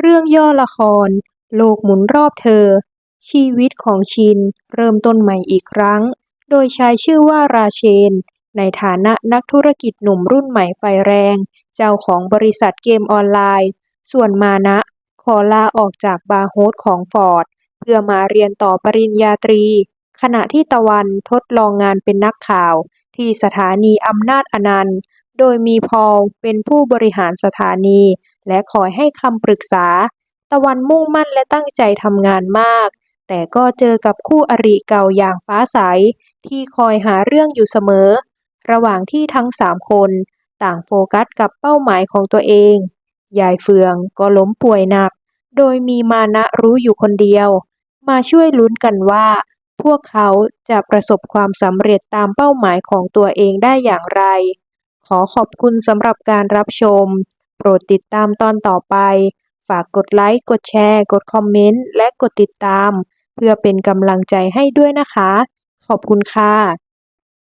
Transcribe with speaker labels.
Speaker 1: เรื่องย่อละคร โลกหมุนรอบเธอ ชีวิตของชินเริ่มต้นใหม่อีกครั้ง โดยใช้ชื่อว่าราเชน ในฐานะนักธุรกิจหนุ่มรุ่นใหม่ไฟแรง เจ้าของบริษัทเกมออนไลน์ ส่วนมานะ ขอลาออกจากบาร์โฮสของฟอร์ด เพื่อมาเรียนต่อปริญญาตรี ขณะที่ตะวันทดลองงานเป็นนักข่าว ที่สถานีอำนาจอนันต์ โดยมีพอลเป็นผู้บริหารสถานี และคอยให้คำปรึกษา ตะวันมุ่งมั่นและตั้งใจทำงานมาก แต่ก็เจอกับคู่อริเก่าอย่างฟ้าใส ที่คอยหาเรื่องอยู่เสมอ ระหว่างที่ทั้งสามคน ต่างโฟกัสกับเป้าหมายของตัวเอง ยายเฟืองก็ล้มป่วยหนัก โดยมีมานะรู้อยู่คนเดียว มาช่วยลุ้นกันว่า พวกเขาจะประสบความสำเร็จตามเป้าหมายของตัวเองได้อย่างไร ขอขอบคุณสำหรับการรับชม โปรดติดตามตอนต่อไป ฝากกดไลค์ กดแชร์ กดคอมเมนต์ และกดติดตาม เพื่อเป็นกำลังใจให้ด้วยนะคะ ขอบคุณค่ะ